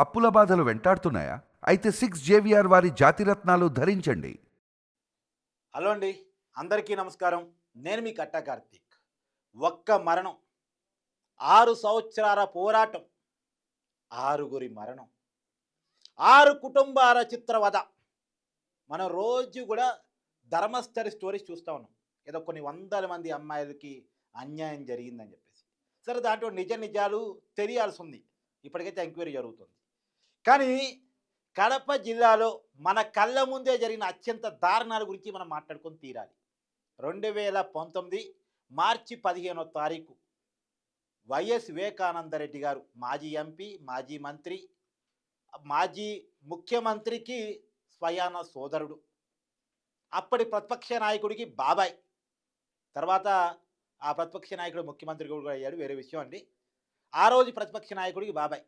అప్పుల బాధలు వెంటాడుతున్నాయా? అయితే సిక్స్ జేవిఆర్ వారి జాతిరత్నాలు ధరించండి. హలో అండి. అందరికీ నమస్కారం. నేను మీ కట్టా కార్తీక్. ఒక్క మరణం ఆరు సంవత్సరాల పోరాటం ఆరుగురి మరణం ఆరు కుటుంబాల చిత్రవధ. మనం రోజు కూడా ధర్మస్థరి స్టోరీస్ చూస్తూ ఉన్నాం. ఏదో కొన్ని వందల మంది అమ్మాయిలకి అన్యాయం జరిగిందని చెప్పేసి. సరే దాంట్లో నిజ నిజాలు తెలియాల్సి ఉంది. ఇప్పటికైతే ఎంక్వైరీ జరుగుతుంది. కానీ కడప జిల్లాలో మన కళ్ళ ముందే జరిగిన అత్యంత దారుణాల గురించి మనం మాట్లాడుకొని తీరాలి. రెండు వేల పంతొమ్మిది మార్చి పదిహేనో తారీఖు వైఎస్ వివేకానందరెడ్డి గారు మాజీ ఎంపీ మాజీ మంత్రి మాజీ ముఖ్యమంత్రికి స్వయాన సోదరుడు అప్పటి ప్రతిపక్ష నాయకుడికి బాబాయ్ తర్వాత ఆ ప్రతిపక్ష నాయకుడు ముఖ్యమంత్రి కూడా అయ్యాడు వేరే విషయం అండి. ఆ రోజు ప్రతిపక్ష నాయకుడికి బాబాయ్.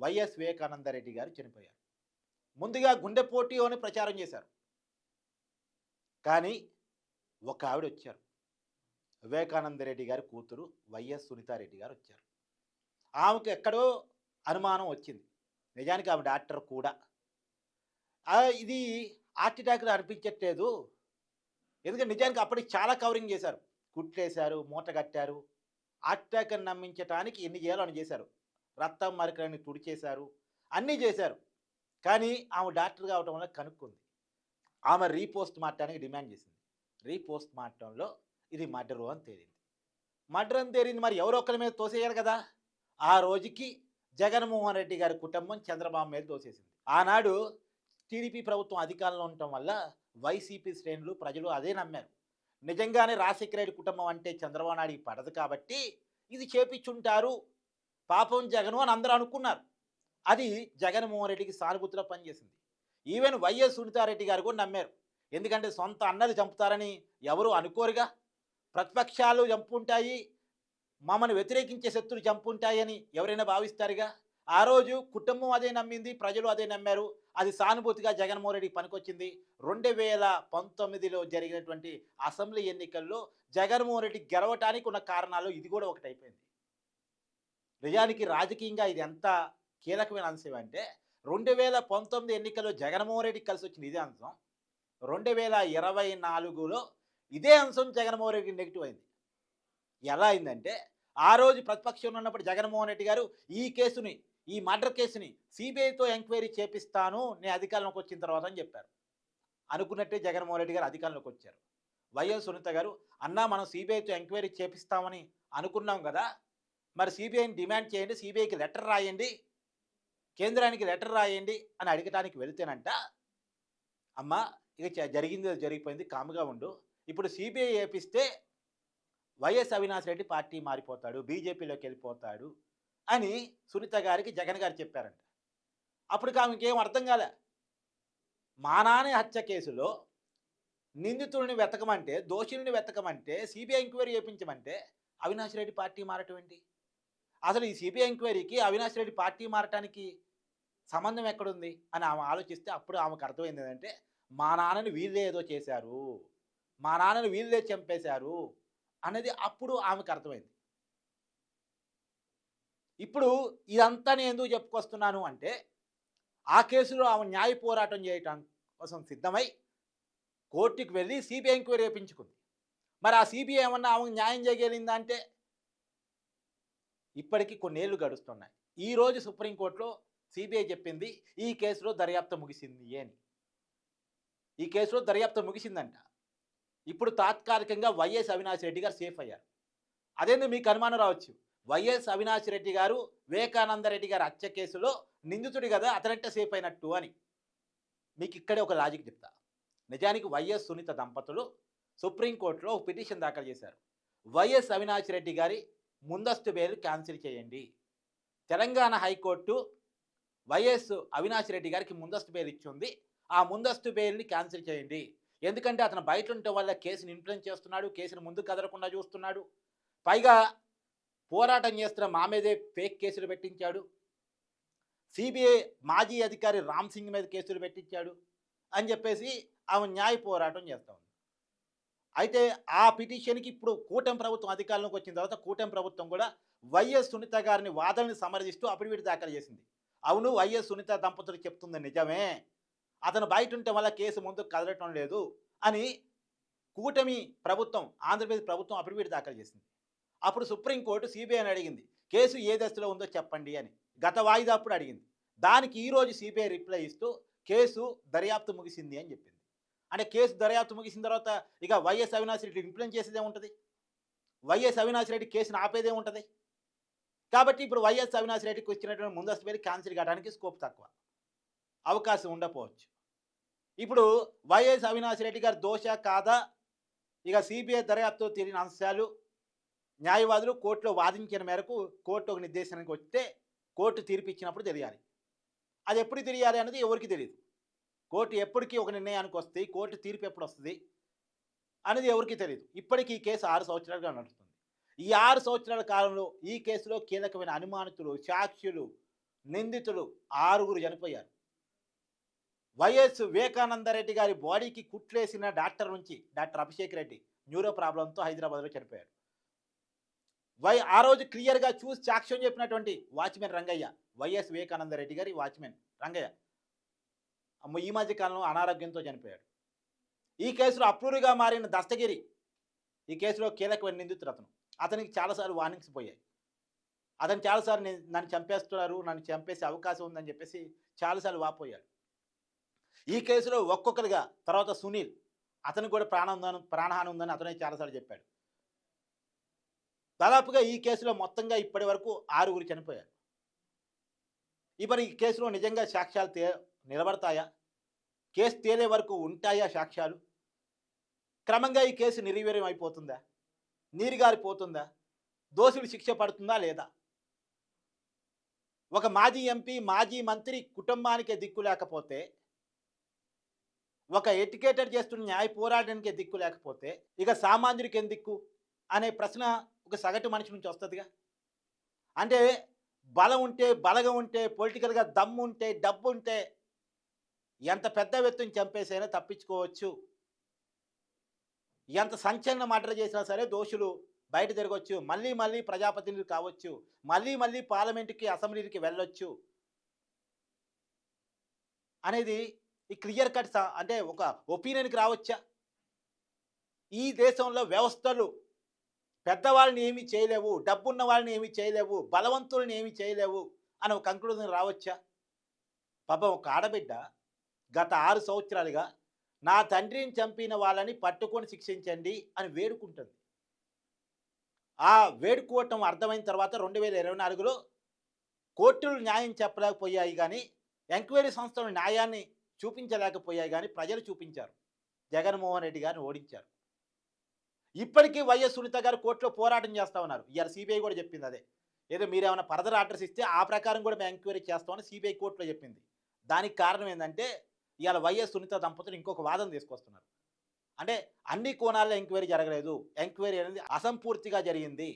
వైఎస్ వివేకానందరెడ్డి గారు చనిపోయారు. ముందుగా గుండెపోటీ అని ప్రచారం చేశారు. కానీ ఒక ఆవిడ వచ్చారు. వివేకానంద రెడ్డి గారి కూతురు వైఎస్ సునీతారెడ్డి గారు వచ్చారు. ఆమెకు ఎక్కడో అనుమానం వచ్చింది. నిజానికి ఆమె డాక్టర్ కూడా. ఇది హార్ట్ అటాక్ అనిపించట్లేదు. ఎందుకంటే నిజానికి అప్పటికి చాలా కవరింగ్ చేశారు. కుట్లేశారు మూట కట్టారు. హార్ట్ అటాక్ అని నమ్మించడానికి ఎన్ని చేయాలో అని చేశారు. రక్తం మరకలని తుడిచేశారు. అన్నీ చేశారు. కానీ ఆమె డాక్టర్ కావటం వల్ల కనుక్కుంది. ఆమె రీపోస్ట్ మార్టానికి డిమాండ్ చేసింది. రీపోస్ట్ మార్టంలో ఇది మర్డరు అని తేలింది. మర్డర్ అని తేలింది మరి ఎవరో ఒకరి మీద తోసేయాలి కదా. ఆ రోజుకి జగన్మోహన్ రెడ్డి గారి కుటుంబం చంద్రబాబు మీద తోసేసింది. ఆనాడు టీడీపీ ప్రభుత్వం అధికారంలో ఉండటం వల్ల వైసీపీ శ్రేణులు ప్రజలు అదే నమ్మారు. నిజంగానే రాజశేఖర రెడ్డి కుటుంబం అంటే చంద్రబాబు నాయుడికి పడదు కాబట్టి ఇది చేపించుంటారు. పాపం జగను అని అందరూ అనుకున్నారు. అది జగన్మోహన్ రెడ్డికి సానుభూతిలో పనిచేసింది. ఈవెన్ వైఎస్ సునీతారెడ్డి గారు కూడా నమ్మారు. ఎందుకంటే సొంత అన్నలు చంపుతారని ఎవరు అనుకోరుగా. ప్రతిపక్షాలు చంపుంటాయి. మమ్మల్ని వ్యతిరేకించే శత్రులు చంపుంటాయని ఎవరైనా భావిస్తారుగా? ఆ రోజు కుటుంబం అదే నమ్మింది ప్రజలు అదే నమ్మారు. అది సానుభూతిగా జగన్మోహన్ రెడ్డికి పనికొచ్చింది. రెండు వేల పంతొమ్మిదిలో జరిగినటువంటి అసెంబ్లీ ఎన్నికల్లో జగన్మోహన్ రెడ్డి గెలవటానికి ఉన్న కారణాలు ఇది కూడా ఒకటైపోయింది. నిజానికి రాజకీయంగా ఇది ఎంత కీలకమైన అంశం అంటే రెండు వేల పంతొమ్మిది ఎన్నికల్లో జగన్మోహన్ రెడ్డికి కలిసి వచ్చింది ఇదే అంశం. రెండు వేల ఇరవై నాలుగులో ఇదే అంశం జగన్మోహన్ రెడ్డికి నెగిటివ్ అయింది. ఎలా అయిందంటే ఆ రోజు ప్రతిపక్షంలో ఉన్నప్పుడు జగన్మోహన్ రెడ్డి గారు ఈ కేసుని ఈ మర్డర్ కేసుని సిబిఐతో ఎంక్వైరీ చేపిస్తాను నేను అధికారంలోకి వచ్చిన తర్వాత అని చెప్పారు. అనుకున్నట్టే జగన్మోహన్ రెడ్డి గారు అధికారంలోకి వచ్చారు. వైఎస్ సునీత గారు అన్నా మనం సిబిఐతో ఎంక్వైరీ చేపిస్తామని అనుకున్నాం కదా మరి సిబిఐని డిమాండ్ చేయండి సిబిఐకి లెటర్ రాయండి కేంద్రానికి లెటర్ రాయండి అని అడగటానికి వెళితేనంట అమ్మ ఇక జరిగింది జరిగిపోయింది కాముగా ఉండు. ఇప్పుడు సిబిఐ ఏపిస్తే వైఎస్ అవినాష్ రెడ్డి పార్టీ మారిపోతాడు బీజేపీలోకి వెళ్ళిపోతాడు అని సునీత గారికి జగన్ గారు చెప్పారంట. అప్పుడు ఆమెకి ఏం అర్థం కాలే. మా నాన్న హత్య కేసులో నిందితుడిని వెతకమంటే దోషుల్ని వెతకమంటే సిబిఐ ఎంక్వైరీ చేయించమంటే అవినాష్ రెడ్డి పార్టీ మారటం ఏంటి? అసలు ఈ సిబిఐ ఎంక్వైరీకి అవినాష్ రెడ్డి పార్టీ మారటానికి సంబంధం ఎక్కడుంది? అని ఆమె ఆలోచిస్తే అప్పుడు ఆమెకు అర్థమైంది ఏంటంటే మా నాన్నని వీళ్ళే ఏదో చేశారు. మా నాన్నని వీళ్ళే చంపేశారు అనేది అప్పుడు ఆమెకు అర్థమైంది. ఇప్పుడు ఇదంతా నేను ఎందుకు చెప్పుకొస్తున్నాను అంటే ఆ కేసులో ఆమె న్యాయ పోరాటం చేయటం కోసం సిద్ధమై కోర్టుకు వెళ్ళి సిబిఐ ఎంక్వైరీ వేయించుకుంది మరి ఆ సిబిఐ ఏమన్నా ఆమెకు న్యాయం చేయగలిగిందా అంటే ఇప్పటికీ కొన్నేళ్ళు గడుస్తున్నాయి. ఈ రోజు సుప్రీంకోర్టులో సిబిఐ చెప్పింది ఈ కేసులో దర్యాప్తు ముగిసింది అని. ఈ కేసులో దర్యాప్తు ముగిసిందంట. ఇప్పుడు తాత్కాలికంగా వైఎస్ అవినాష్ రెడ్డి గారు సేఫ్ అయ్యారు. అదేంది మీకు అనుమానం రావచ్చు? వైఎస్ అవినాష్ రెడ్డి గారు వివేకానంద రెడ్డి హత్య కేసులో నిందితుడి కదా అతనంటే సేఫ్ అయినట్టు అని. మీకు ఇక్కడే ఒక లాజిక్ చెప్తా. నిజానికి వైఎస్ సునీత దంపతులు సుప్రీంకోర్టులో ఒక పిటిషన్ దాఖలు చేశారు. వైఎస్ అవినాష్ రెడ్డి గారి ముందస్తు బెయిల్ క్యాన్సిల్ చేయండి. Telangana high court YS Avinash Reddy గారికి ముందస్తు బెయిల్ ఇచ్చింది. ఆ ముందస్తు బెయిల్ని క్యాన్సిల్ చేయండి. ఎందుకంటే అతను బయట ఉండటం వల్ల కేసుని ఇన్ఫ్లుయెన్స్ చేస్తున్నాడు కేసును ముందు కదలకుండా చూస్తున్నాడు. పైగా పోరాటం చేస్తున్న మా మీదే ఫేక్ కేసులు పెట్టించాడు. సిబిఐ మాజీ అధికారి రామ్ సింగ్ మీద కేసులు పెట్టించాడు అని చెప్పేసి ఆమె న్యాయ పోరాటం చేస్తా ఉంది. అయితే ఆ పిటిషన్కి ఇప్పుడు కూటమి ప్రభుత్వం అధికారంలోకి వచ్చిన తర్వాత కూటమి ప్రభుత్వం కూడా వైఎస్ సునీత గారిని వాదనని సమర్థిస్తూ అఫిడవిట్ దాఖలు చేసింది. అవును వైఎస్ సునీత దంపతులు చెప్తుంది నిజమే. అతను బయట ఉంటే వల్ల కేసు ముందుకు కదలటం లేదు అని కూటమి ప్రభుత్వం ఆంధ్రప్రదేశ్ ప్రభుత్వం అఫిడవిట్ దాఖలు చేసింది. అప్పుడు సుప్రీంకోర్టు సిబిఐని అడిగింది కేసు ఏ దశలో ఉందో చెప్పండి అని. గత వాయిదా అప్పుడు అడిగింది. దానికి ఈరోజు సిబిఐ రిప్లై ఇస్తూ కేసు దర్యాప్తు ముగిసింది అని చెప్పింది. అంటే కేసు దర్యాప్తు ముగిసిన తర్వాత ఇక వైఎస్ అవినాష్ రెడ్డి ఇంప్లిమెంట్ చేసేదే ఉంటుంది. వైఎస్ అవినాష్ రెడ్డి కేసును ఆపేదే ఉంటుంది. కాబట్టి ఇప్పుడు వైఎస్ అవినాష్ రెడ్డికి వచ్చినటువంటి ముందస్తు పేరు క్యాన్సిల్ కావడానికి స్కోప్ తక్కువ. అవకాశం ఉండకపోవచ్చు. ఇప్పుడు వైఎస్ అవినాష్ రెడ్డి గారు దోష కాదా? ఇక సిబిఐ దర్యాప్తు తెలియని అంశాలు న్యాయవాదులు కోర్టులో వాదించిన మేరకు కోర్టు ఒక నిర్దేశానికి వస్తే కోర్టు తీర్పు ఇచ్చినప్పుడు తెలియాలి. అది ఎప్పుడు తెలియాలి అనేది ఎవరికి తెలియదు కోర్టు ఎప్పటికీ ఒక నిర్ణయానికి వస్తుంది కోర్టు తీర్పు ఎప్పుడు వస్తుంది అనేది ఎవరికీ తెలియదు ఇప్పటికీ ఈ కేసు ఆరు సంవత్సరాలుగా నడుస్తుంది. ఈ ఆరు సంవత్సరాల కాలంలో ఈ కేసులో కీలకమైన అనుమానితులు సాక్షులు నిందితులు ఆరుగురు చనిపోయారు. వైఎస్ వివేకానందరెడ్డి గారి బాడీకి కుట్లేసిన డాక్టర్ నుంచి డాక్టర్ అభిషేక్ రెడ్డి న్యూరో ప్రాబ్లంతో హైదరాబాద్లో చనిపోయారు. వై ఆ రోజు క్లియర్గా చూసి సాక్ష్యం చెప్పినటువంటి వాచ్మెన్ రంగయ్య వైఎస్ వివేకానందరెడ్డి గారి వాచ్మెన్ రంగయ్య. ఈ మధ్య కాలంలో అనారోగ్యంతో చనిపోయాడు. ఈ కేసులో అప్రూరిగా మారిన దస్తగిరి ఈ కేసులో కీలకమైన నిందితుడు అతను. అతనికి చాలాసార్లు వార్నింగ్స్ పోయాయి. అతను చాలాసార్లు నేను నన్ను చంపేస్తున్నారు నన్ను చంపేసే అవకాశం ఉందని చెప్పేసి చాలాసార్లు వాపోయాడు. ఈ కేసులో ఒక్కొక్కరిగా తర్వాత సునీల్ అతనికి కూడా ప్రాణం ప్రాణహాని ఉందని అతనే చాలాసార్లు చెప్పాడు. దాదాపుగా ఈ కేసులో మొత్తంగా ఇప్పటి వరకు ఆరుగురు చనిపోయారు. ఇప్పుడు ఈ కేసులో నిజంగా సాక్ష్యాలు నిలబడతాయా? కేసు తేలే వరకు ఉంటాయా సాక్ష్యాలు? క్రమంగా ఈ కేసు నిర్వీర్యం అయిపోతుందా నీరుగారిపోతుందా? దోషులు శిక్ష పడుతుందా లేదా? ఒక మాజీ ఎంపీ మాజీ మంత్రి కుటుంబానికే దిక్కు లేకపోతే ఒక ఎడ్యుకేటెడ్ చేస్తున్న న్యాయ పోరాటానికే దిక్కు లేకపోతే ఇక సామాన్యుడికి ఏం దిక్కు? అనే ప్రశ్న ఒక సగటు మనిషి నుంచి వస్తుందిగా. అంటే బలం ఉంటే బలగం ఉంటే పొలిటికల్గా దమ్ము ఉంటే డబ్బు ఉంటే ఎంత పెద్ద వ్యక్తిని చంపేసైనా తప్పించుకోవచ్చు. ఎంత సంచలన మర్డర్ చేసినా సరే దోషులు బయట తిరగవచ్చు మళ్ళీ మళ్ళీ ప్రజాప్రతినిధులు కావచ్చు. మళ్ళీ మళ్ళీ పార్లమెంటుకి అసెంబ్లీకి వెళ్ళొచ్చు. అనేది ఈ క్లియర్ కట్ అంటే ఒక ఒపీనియన్కి రావచ్చా? ఈ దేశంలో వ్యవస్థలు పెద్దవాళ్ళని ఏమీ చేయలేవు డబ్బున్న వాళ్ళని ఏమీ చేయలేవు బలవంతుల్ని ఏమీ చేయలేవు అని ఒక కంక్లూజన్ రావచ్చా? పాపం ఒక ఆడబిడ్డ గత ఆరు సంవత్సరాలుగా నా తండ్రిని చంపిన వాళ్ళని పట్టుకొని శిక్షించండి అని వేడుకుంటుంది. ఆ వేడుకోవటం అర్థమైన తర్వాత రెండు వేల ఇరవై నాలుగులో కోర్టులు న్యాయం చెప్పలేకపోయాయి కానీ ఎంక్వైరీ సంస్థలు న్యాయాన్ని చూపించలేకపోయాయి కానీ ప్రజలు చూపించారు. జగన్మోహన్ రెడ్డి గారిని ఓడించారు. ఇప్పటికీ వైఎస్ సునీత గారు కోర్టులో పోరాటం చేస్తా ఉన్నారు. ఇవాళ సిబిఐ కూడా చెప్పింది అదే. ఏదో మీరేమైనా ఫర్దర్ ఆర్డర్స్ ఇస్తే ఆ ప్రకారం కూడా మేము ఎంక్వైరీ చేస్తామని సిబిఐ కోర్టులో చెప్పింది. దానికి కారణం ఏంటంటే ఇవాళ వైఎస్ సునీత దంపతులు ఇంకొక వాదన తీసుకొస్తున్నారు. అంటే అన్ని కోణాల్లో ఎంక్వైరీ జరగలేదు. ఎంక్వైరీ అనేది అసంపూర్తిగా జరిగింది.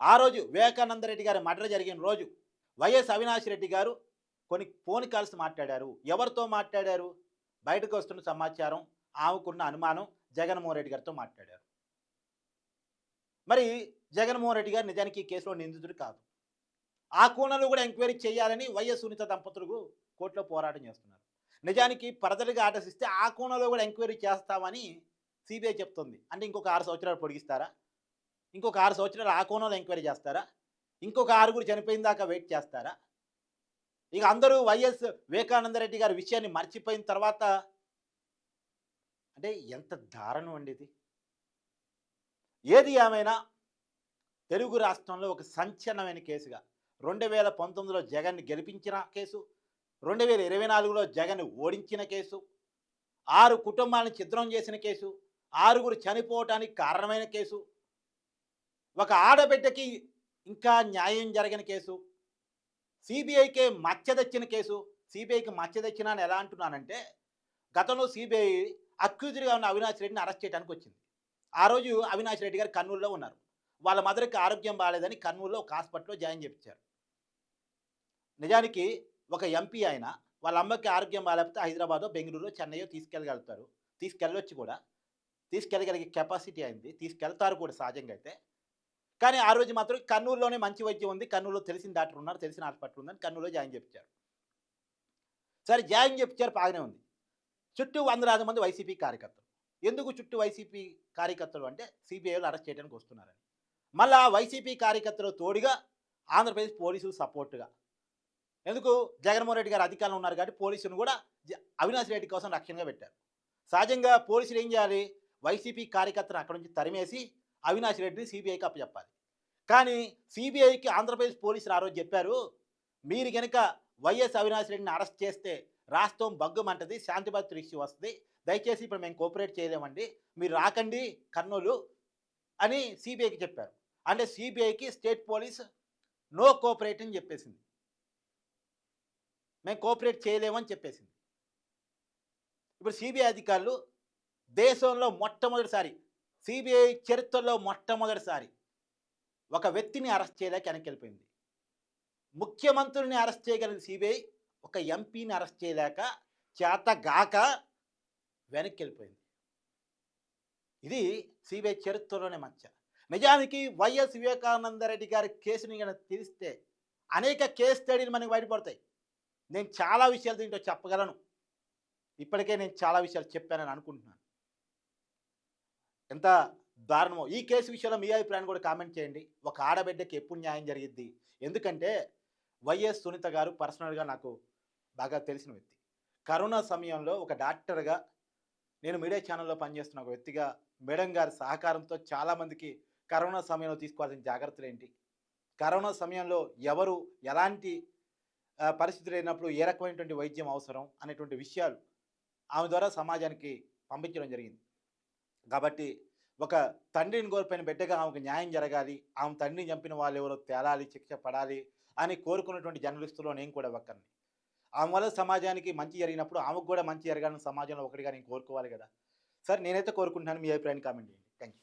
ఆ రోజు వివేకానంద రెడ్డి గారి మర్డర్ జరిగిన రోజు వైఎస్ అవినాష్ రెడ్డి గారు కొన్ని ఫోన్ కాల్స్ మాట్లాడారు. ఎవరితో మాట్లాడారు? బయటకు వస్తున్న సమాచారం ఆమెకున్న అనుమానం జగన్మోహన్ రెడ్డి గారితో మాట్లాడారు. మరి జగన్మోహన్ రెడ్డి గారు నిజానికి ఈ కేసులో నిందితుడు కాదు. ఆ కోణంలో కూడా ఎంక్వైరీ చేయాలని వైఎస్ సునీత దంపతులకు కోర్టులో పోరాటం చేస్తున్నారు. నిజానికి పరదలుగా ఆర్డర్స్ ఇస్తే ఆ కోణంలో కూడా ఎంక్వైరీ చేస్తామని సిబిఐ చెప్తుంది. అంటే ఇంకొక ఆరు సంవత్సరాలు పొడిగిస్తారా? ఇంకొక ఆరు సంవత్సరాలు ఆ కోణంలో ఎంక్వైరీ చేస్తారా? ఇంకొక ఆరుగురు చనిపోయిన దాకా వెయిట్ చేస్తారా? ఇక అందరూ వైఎస్ వివేకానంద రెడ్డి గారి విషయాన్ని మర్చిపోయిన తర్వాత అంటే ఎంత దారుణం అండి ఇది. ఏది ఏమైనా తెలుగు రాష్ట్రంలో ఒక సంచలనమైన కేసుగా రెండు వేల పంతొమ్మిదిలో జగన్ని గెలిపించిన కేసు రెండు వేల ఇరవై నాలుగులో జగన్ ఓడించిన కేసు ఆరు కుటుంబాలను ఛిద్రం చేసిన కేసు ఆరుగురు చనిపోవటానికి కారణమైన కేసు ఒక ఆడబిడ్డకి ఇంకా న్యాయం జరగని కేసు సిబిఐకే మచ్చ తెచ్చిన కేసు. సిబిఐకి మచ్చ తెచ్చినా అని ఎలా అంటున్నానంటే గతంలో సిబిఐ అక్యూజ్డ్గా ఉన్న అవినాష్ రెడ్డిని అరెస్ట్ చేయడానికి వచ్చింది. ఆ రోజు అవినాష్ రెడ్డి గారు కర్నూలులో ఉన్నారు. వాళ్ళ మదర్కి ఆరోగ్యం బాగాలేదని కర్నూలులో ఒక హాస్పిటల్లో జాయిన్ చేయించారు నిజానికి ఒక ఎంపీ ఆయన వాళ్ళ అమ్మకి ఆరోగ్యం బాగాలేకపోతే హైదరాబాదో బెంగళూరు చెన్నైయో తీసుకెళ్ళగలుగుతారు. తీసుకెళ్ళొచ్చు కూడా. తీసుకెళ్ళగలిగే కెపాసిటీ అయింది. తీసుకెళ్తారు కూడా సహజంగా అయితే. కానీ ఆ రోజు మాత్రం కర్నూలులోనే మంచి వైద్యం ఉంది. కర్నూలులో తెలిసిన డాక్టర్ ఉన్నారు. తెలిసిన హాస్పిటల్ ఉందని కర్నూలులో జాయిన్ చెప్పారు. సరే జాయిన్ చెప్పించారు బాగానే ఉంది. చుట్టూ వందలాది మంది వైసీపీ కార్యకర్తలు. ఎందుకు చుట్టూ వైసీపీ కార్యకర్తలు అంటే సిబిఐలు అరెస్ట్ చేయడానికి వస్తున్నారని. మళ్ళా వైసీపీ కార్యకర్తలు తోడుగా ఆంధ్రప్రదేశ్ పోలీసులు సపోర్టుగా ఎందుకు? జగన్మోహన్ రెడ్డి గారు అధికారంలో ఉన్నారు కాబట్టి పోలీసులను కూడా జ- అవినాష్ రెడ్డి కోసం లక్ష్యంగా పెట్టారు. సహజంగా పోలీసులు ఏం చేయాలి? వైసీపీ కార్యకర్తను అక్కడి నుంచి తరిమేసి అవినాష్ రెడ్డిని సిబిఐకి అప్పచెప్పాలి. కానీ సిబిఐకి ఆంధ్రప్రదేశ్ పోలీసులు ఆ రోజు చెప్పారు మీరు కనుక వైఎస్ అవినాష్ రెడ్డిని అరెస్ట్ చేస్తే రాష్ట్రం బగ్గుమంటది శాంతి భద్రత ఇష్యూ వస్తుంది దయచేసి ఇప్పుడు మేము కోఆపరేట్ చేయలేమండి మీరు రాకండి కర్నూలు అని సిబిఐకి చెప్పారు. అంటే సిబిఐకి స్టేట్ పోలీస్ నో కోఆపరేట్ అని చెప్పేసింది. మేము కోఆపరేట్ చేయలేమని చెప్పేసింది. ఇప్పుడు సిబిఐ అధికారులు దేశంలో మొట్టమొదటిసారి సిబిఐ చరిత్రలో మొట్టమొదటిసారి ఒక వ్యక్తిని అరెస్ట్ చేయలేక వెనక్కి వెళ్ళిపోయింది ముఖ్యమంత్రిని అరెస్ట్ చేయగలిగిన సిబిఐ ఒక ఎంపీని అరెస్ట్ చేయలేక చేతగాక వెనక్కి వెళ్ళిపోయింది ఇది సిబిఐ చరిత్రలోనే మచ్చ. నిజానికి వైఎస్ వివేకానందరెడ్డి గారి కేసుని తెలిస్తే అనేక కేస్ స్టడీలు మనకి బయటపడతాయి. నేను చాలా విషయాలు దీంట్లో చెప్పగలను. ఇప్పటికే నేను చాలా విషయాలు చెప్పానని అనుకుంటున్నాను. ఎంత దారుణమో. ఈ కేసు విషయంలో మీ అభిప్రాయాన్ని కూడా కామెంట్ చేయండి. ఒక ఆడబిడ్డకి ఎప్పుడు న్యాయం జరిగిద్ది? ఎందుకంటే వైఎస్ సునీత గారు పర్సనల్గా నాకు బాగా తెలిసిన వ్యక్తి. కరోనా సమయంలో ఒక డాక్టర్గా నేను మీడియా ఛానల్లో పనిచేస్తున్న ఒక వ్యక్తిగా మేడం గారి సహకారంతో చాలామందికి కరోనా సమయంలో తీసుకోవాల్సిన జాగ్రత్తలు ఏంటి? కరోనా సమయంలో ఎవరు ఎలాంటి పరిస్థితులు అయినప్పుడు ఏ రకమైనటువంటి వైద్యం అవసరం అనేటువంటి విషయాలు ఆమె ద్వారా సమాజానికి పంపించడం జరిగింది. కాబట్టి ఒక తండ్రిని కోల్పోయిన బిడ్డగా ఆమెకు న్యాయం జరగాలి ఆమె తండ్రిని చంపిన వాళ్ళు ఎవరో తేలాలి శిక్ష పడాలి అని కోరుకున్నటువంటి జర్నలిస్టులో నేను కూడా ఒక్కరిని ఆమె వల్ల సమాజానికి మంచి జరిగినప్పుడు ఆమెకు కూడా మంచి జరగాలని సమాజంలో ఒకటిగా నేను కోరుకోవాలి కదా. సరే నేనైతే కోరుకుంటున్నాను మీ అభిప్రాయాన్ని కామెంట్ చేయండి. Thank you